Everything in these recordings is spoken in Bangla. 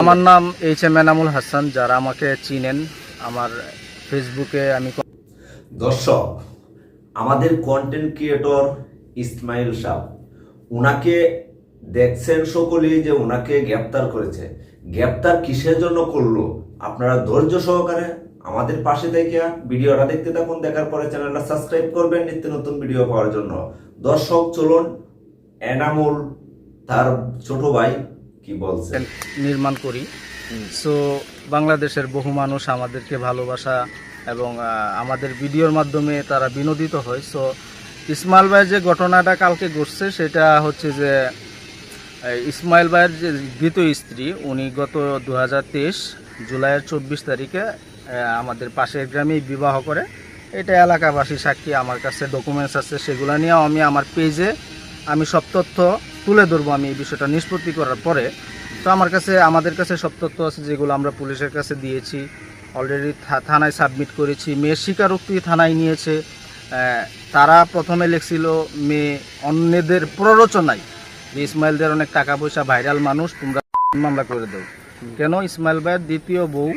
আমার নাম এইচ এম এনামুল হাসান যারা আমাকে চিনেন, আমার ফেসবুকে আমি দর্শক, আমাদের কন্টেন্ট ক্রিয়েটর ইসমাইল শাহ উনাকে দেখছেন সকলেই যে ওনাকে গ্রেপ্তার করেছে। গ্রেপ্তার কিসের জন্য করল? আপনারা ধৈর্য সহকারে আমাদের পাশে থেকে ভিডিওটা দেখতে থাকুন। দেখার পরে চ্যানেলটা সাবস্ক্রাইব করবেন নিত্য নতুন ভিডিও পাওয়ার জন্য। দর্শক, চলুন এনামুল তার ছোট ভাই কি বলছেন নির্মাণ করি। সো বাংলাদেশের বহু মানুষ আমাদেরকে ভালোবাসা এবং আমাদের ভিডিওর মাধ্যমে তারা বিনোদিত হয়। সো ইসমাইল ভাইয়ের যে ঘটনাটা কালকে ঘটছে, সেটা হচ্ছে যে ইসমাইল ভাইয়ের যে দ্বিতীয় স্ত্রী, উনি গত দু হাজার তেইশ জুলাইয়ের চব্বিশ তারিখে আমাদের পাশের গ্রামেই বিবাহ করে। এটা এলাকাবাসী সাক্ষী, আমার কাছে ডকুমেন্টস আছে, সেগুলো নিয়েও আমি আমার পেজে আমি সব তথ্য তুলে ধরবো আমি এই বিষয়টা নিষ্পত্তি করার পরে। তো আমার কাছে আমাদের কাছে সব তথ্য আছে যেগুলো আমরা পুলিশের কাছে দিয়েছি। অলরেডি থানায় সাবমিট করেছি। মেয়ের স্বীকারোক্তি থানায় নিয়েছে। তারা প্রথমে লিখছিল মেয়ে অন্যদের প্ররোচনায়। যে ইসমাইলদের অনেক টাকা পয়সা ভাইরাল মানুষ তোমরা মামলা করে দাও। কেন? ইসমাইল ভাইয়ের দ্বিতীয় বউ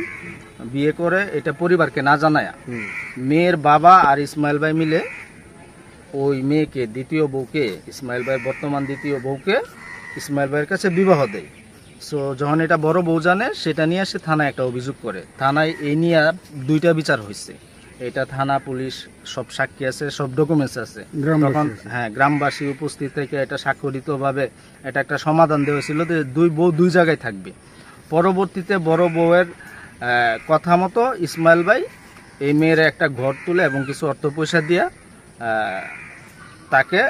বিয়ে করে এটা পরিবারকে না জানায়। মেয়ের বাবা আর ইসমাইল ভাই মিলে ওই মেয়েকে দ্বিতীয় বউকে ইসমাইল ভাইয়ের বর্তমান দ্বিতীয় বউকে ইসমাইল ভাইয়ের কাছে বিবাহ দেয়। সো যখন এটা বড় বউ জানে সেটা নিয়ে সে থানায় একটা অভিযোগ করে। থানায় এই নিয়ে দুইটা বিচার হয়েছে। এটা থানা পুলিশ সব সাক্ষী আছে সব ডকুমেন্টস আছে। তখন হ্যাঁ গ্রামবাসী উপস্থিত থেকে এটা স্বাক্ষরিতভাবে এটা একটা সমাধান দেওয়া ছিল যে দুই বউ দুই জায়গায় থাকবে। পরবর্তীতে বড় বউয়ের কথা মতো ইসমাইল ভাই এই মেয়ের একটা ঘর তুলে এবং কিছু অর্থ পয়সা দিয়া তাকে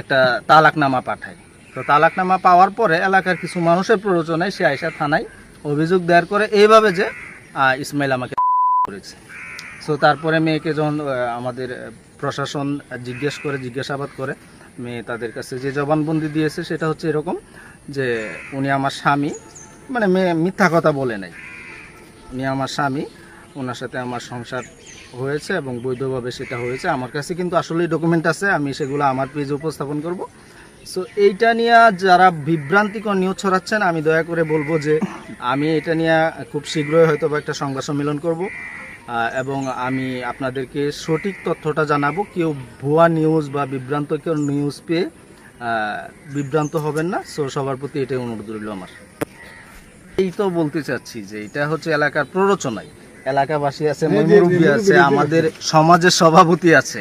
একটা তালাকনামা পাঠায়। তো তালাকনামা পাওয়ার পরে এলাকার কিছু মানুষের প্ররোচনায় সে আয়সা থানায় অভিযোগ দায়ের করে এইভাবে যে ইসমাইল আমাকে করেছে। সো তারপরে মেয়েকে যখন আমাদের প্রশাসন জিজ্ঞেস করে, জিজ্ঞাসাবাদ করে, মেয়ে তাদের কাছে যে জবানবন্দি দিয়েছে সেটা হচ্ছে এরকম যে, উনি আমার স্বামী মানে মেয়ে মিথ্যা কথা বলে নাই। উনি আমার স্বামী ওনার সাথে আমার সংসার হয়েছে এবং বৈধভাবে সেটা হয়েছে। আমার কাছে কিন্তু আসলেই ডকুমেন্ট আছে, আমি সেগুলো আমার পেজে উপস্থাপন করব। সো এইটা নিয়ে যারা বিভ্রান্তিকর নিউজ ছড়াচ্ছেন, আমি দয়া করে বলব যে আমি এটা নিয়ে খুব শীঘ্রই হয়তো বা একটা সংবাদ সম্মেলন করব এবং আমি আপনাদেরকে সঠিক তথ্যটা জানাব। কেউ ভুয়া নিউজ বা বিভ্রান্তকর নিউজ পেয়ে বিভ্রান্ত হবেন না। সো সবার প্রতি এটাই অনুরোধ রইল আমার। এই তো বলতে চাচ্ছি যে এটা হচ্ছে এলাকার প্ররোচনায়। এলাকাবাসী আছে মুরব্বী আছে আমাদের সমাজের সভাপতি আছে।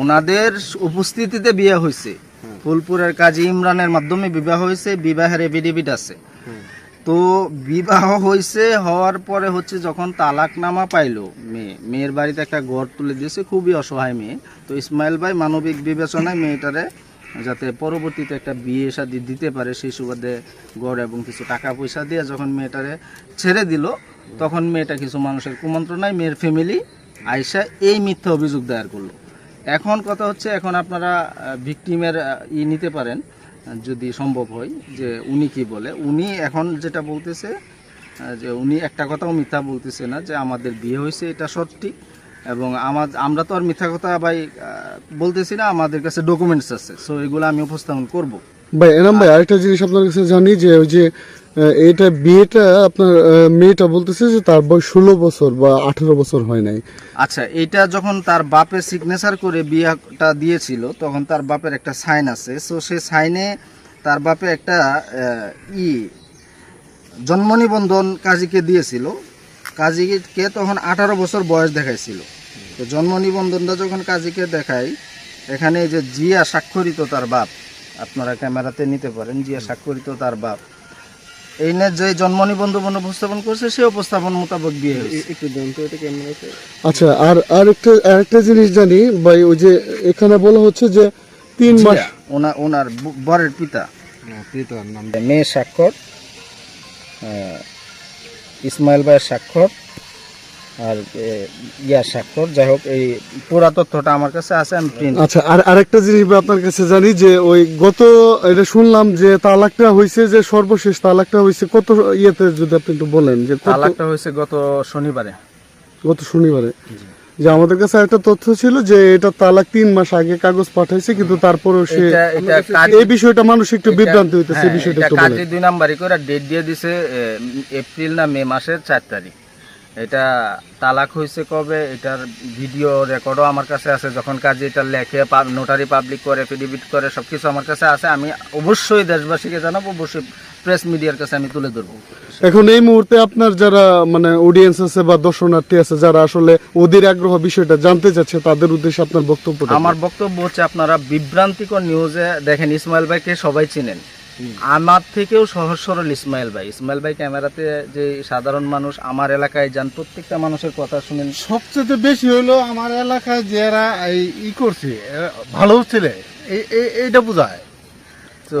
ওনাদের উপস্থিতিতে বিয়ে হয়েছে। ফুলপুরের কাজী ইমরানের মাধ্যমে বিবাহ হয়েছে বিবাহের এফিডেভিট আছে। তো বিবাহ হয়েছে হওয়ার পরে হচ্ছে যখন তালাকনামা পাইলো মেয়ে মেয়ের বাড়িতে একটা ঘর তুলে দিয়েছে খুবই অসহায় মেয়ে। তো ইসমাইল ভাই মানবিক বিবেচনায় মেয়েটারে যাতে পরবর্তীতে একটা বিয়ে শাদি দিতে পারে সেই সুবাদে গড় এবং কিছু টাকা পয়সা দিয়ে যখন মেয়েটারে ছেড়ে দিল তখন মেয়েটা কিছু মানুষের কুমন্ত্রণায় মেয়ের ফ্যামিলি আয়সা এই মিথ্যা অভিযোগ দায়ের করল। এখন কথা হচ্ছে, এখন আপনারা ভিকটিমের ই নিতে পারেন, যদি সম্ভব হয়, যে উনি কি বলে। উনি এখন যেটা বলতেছে যে উনি একটা কথাও মিথ্যা বলতেছে না, যে আমাদের বিয়ে হয়েছে, এটা সত্যি। এবং আমার আমরা তো আর মিথ্যা কথা ভাই বলতেছি না, আমাদের কাছে ডকুমেন্টস আছে। সো এগুলো আমি উপস্থাপন করব। ভাই, এনাম ভাই, আরেকটা জিনিস আপনার কাছে জানি যে ওই যে এটা বিয়েটা আপনার মেয়েটা বলতেছে যে তার বয়স ষোলো বছর বা আঠেরো বছর হয় নাই। আচ্ছা এটা যখন তার বাপের সিগনেচার করে বিয়েটা দিয়েছিল, তখন তার বাপের একটা সাইন আছে। সো সে সাইনে তার বাপে একটা ই জন্ম নিবন্ধন কাজীকে দিয়েছিল। কাজীকে তখন আঠারো বছর বয়স দেখাইছিল। তো জন্ম নিবন্ধনটা যখন কাজীকে দেখায় এখানে যে জিয়া স্বাক্ষরিত তার বাপ আপনারা ক্যামেরাতে নিতে পারেন জিয়া স্বাক্ষরিত তার বাপ। এই নিয়ে যে জন্ম নিবন্ধন উপস্থাপন করছে সে উপস্থাপন মোতাবেক বিয়ে হয়েছে। একটু আচ্ছা আর আরেকটা আরেকটা জিনিস জানি ভাই ওই যে এখানে বলা হচ্ছে যে তিন মাস ওনার ব- বরের পিতা। পিতার মেয়ে স্বাক্ষর ইসমাইল ভাইয়ের স্বাক্ষর আর স্বাক্ষর। যাই হোক এই পুরা তথ্যটা আমার কাছে আছে আমি প্রিন্ট আচ্ছা আর আরেকটা জিনিস আপনার কাছে জানি যে ওই গত এটা শুনলাম যে তালাকটা হয়েছে যে সর্বশেষ তালাকটা হয়েছে কত ইয়েতে যদি আপনি একটু বলেন যে তালাকটা হয়েছে গত শনিবারে। গত শনিবারে। যে আমাদের কাছে একটা তথ্য ছিল যে এটা তালাক তিন মাস আগে কাগজ পাঠাইছে কিন্তু তারপরেও সে এই বিষয়টা মানুষ একটু বিভ্রান্ত হইতেছে এই হ্যাঁ, বিষয়টা একটু বলেন। দুই নাম্বারই করে ডেট দিয়ে দিছে এপ্রিল না মে মাসের চার তারিখ। এটা তালাক হয়েছে কবে? এটার ভিডিও রেকর্ডও আমার কাছে আছে। যখন কাজে এটা লেখে নোটারি পাবলিক করে এফিডেভিট করে সবকিছু আমার কাছে আছে। আমি অবশ্যই দেশবাসীকে জানাব অবশ্যই প্রেস মিডিয়ার কাছে আমি তুলে ধরবো। এখন এই মুহূর্তে আপনার যারা মানে অডিয়েন্স আছে বা দর্শনার্থী আছে যারা আসলে ওদের আগ্রহ বিষয়টা জানতে চাচ্ছে তাদের উদ্দেশ্যে আপনার বক্তব্য আমার বক্তব্য হচ্ছে আপনারা বিভ্রান্তিকর নিউজে দেখেন ইসমাইল ভাইকে সবাই চিনেন। আমার থেকেও সহজ সরল ইসমাইল ভাই। ইসমাইল ভাই ক্যামেরাতে যে সাধারণ মানুষ আমার এলাকায় যান প্রত্যেকটা মানুষের কথা শুনেন। সবচেয়ে বেশি হলো আমার এলাকায় যারা এই ই করছে ভালো ছেলে এই এই- এইটা বোঝায়। তো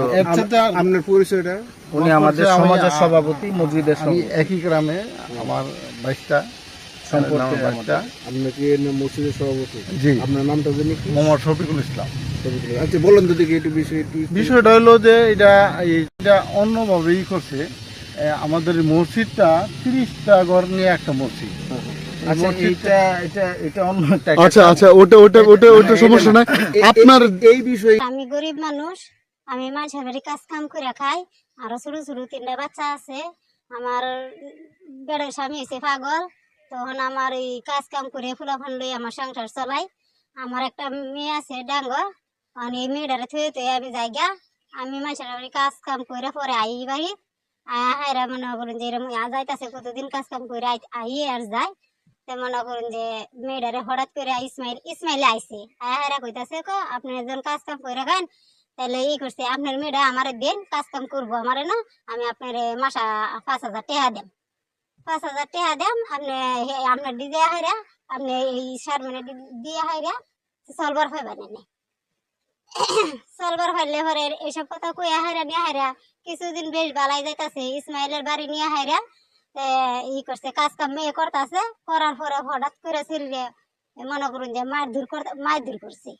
আপনার পরিচয়টা? উনি আমাদের সমাজের সভাপতি মসজিদের আমি একই গ্রামে আমার বাইশটা সম্পর্কে আমার আমাদের। আপনি কি মসজিদের সভাপতি? জি। আপনার নামটা জানি মোহাম্মদ শফিকুল ইসলাম। আচ্ছা বলেন তো দেখি একটু বিষয় একটু বিষয়টা হলো যে এটা এটা অন্যভাবে ই করছে আমাদের মসজিদটা তিরিশটা ঘর নিয়ে একটা মসজিদ। আচ্ছা মসজিদটা- এটা এটা এটা অন্য একটা আচ্ছা আচ্ছা ওটা ওটা ওটা ওটা সমস্যা নাই। আপনার এই বিষয়ে আমি গরিব মানুষ আমি বাড়ি কাজ কাম করে খাই। আরও ছোট ছোট তিনটা বাচ্চা আছে। আমার বেড়ের স্বামী হয়েছে পাগল। তখন আমার এই কাজ কাম করে ফুলাফান লই আমার সংসার চলাই। আমার একটা মেয়ে আছে ডাঙ্গ আর এই মেয়েটারে থুয়ে থুয়ে আমি যাইগা। আমি মানুষের বাড়ি কাজ কাম করে পরে আই বাড়ি। আয়া হাইরা মনে করেন যে এরকম যাইতাছে, কতদিন কাজ কাম করে আই- আর যায়। তে মনে করেন যে মেয়েটারে হঠাৎ করে ইসমাইল ইসমাইলে আইছে। আয়া হাইরা কইতাছে, কো আপনি একজন কাজ কাম করে খান। তাহলে ই করছে, আপনার মেয়েটা আমার দেন কাজ কাম করব আমারে না, আমি আপনার মাসা পাঁচ হাজার টাকা দেন পাঁচ হাজার টাকা দেন আপনি আপনার দিয়ে হাইরা আপনি এই সার মানে দিয়ে হাইরা সলবার পাইবেন এনে সলবার পাইলে পরে এইসব কথা কই হাইরা নিয়ে হাইরা কিছুদিন বেশ বালাই যাইতাছে, ইসমাইলের বাড়ি নিয়ে হাইরা ই করছে কাজ কাম মেয়ে করতেছে, করার পরে হঠাৎ করে শরীরে মনে করুন যে মারধর করতে, মারধর করছে।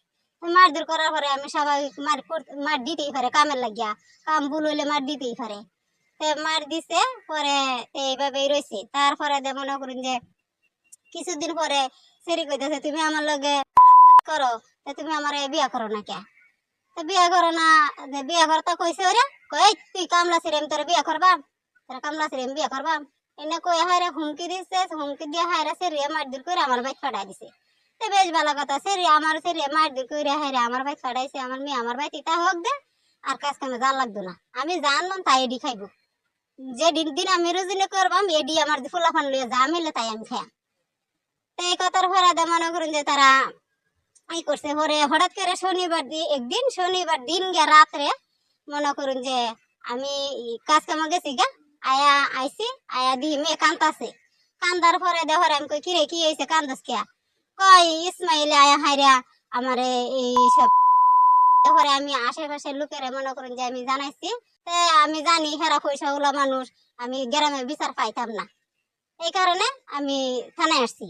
মারধর করার পরে আমি স্বাভাবিক মার মার দিতেই পারে, কামের লাগিয়া, কাম ভুল হইলে মার দিতেই পারে। তে মার দিছে, পরে এইভাবেই রয়েছে তারপরে মনে করুন যে কিছুদিন পরে সেরি কইতেছে, তুমি আমার লগে করো তুমি আমার বিয়া করো না কে বিয়া করো না বিয়া করতে কইছে ওরে, কই তুই কামলা সিরে আমি তোর বিয়া করবাম, তোর কামলা সিরে আমি বিয়া করবাম। এনে কই হায়রা হুমকি দিছে, হুমকি দিয়ে হায়রা সেরিয়ে মারধর করে আমার বাইক ফাটাই দিছে। তো বেশ ভালো কথা সেরি আমার সেরি মারধর করে হায়রা আমার বাইক ফাটাইছে, আমার মেয়ে আমার বাইক তা হোক দে, আর কাজ কামে জান লাগতো না। আমি জানলাম তাই এডি খাইব। যে দিন দিন আমি রোজিনে করবাম, এডি আমার ফুলাফান লইয়া যা মিলে তাই আমি খাই তো এই কথার পরে দে মনে করুন যে তারা ই করছে, পরে হঠাৎ করে শনিবার দি, একদিন শনিবার দিন গে রাত্রে মনে করুন যে আমি কাজ কামে গেছি গা, আয়া আইছি, আয়া দি মেয়ে কান্দাছে। কান্দার পরে দেহর আমি কই, কিরে, কি হয়েছে কান্দাস কে কই ইসমাইলে আয়া হাইরা আমার এই সব তারপরে আমি আশেপাশের লোকের মনে করেন যে আমি জানাইছি আমি জানি হেরা পয়সা মানুষ, আমি গ্রামে বিচার পাইতাম না। এই কারণে আমি থানায় আসছি।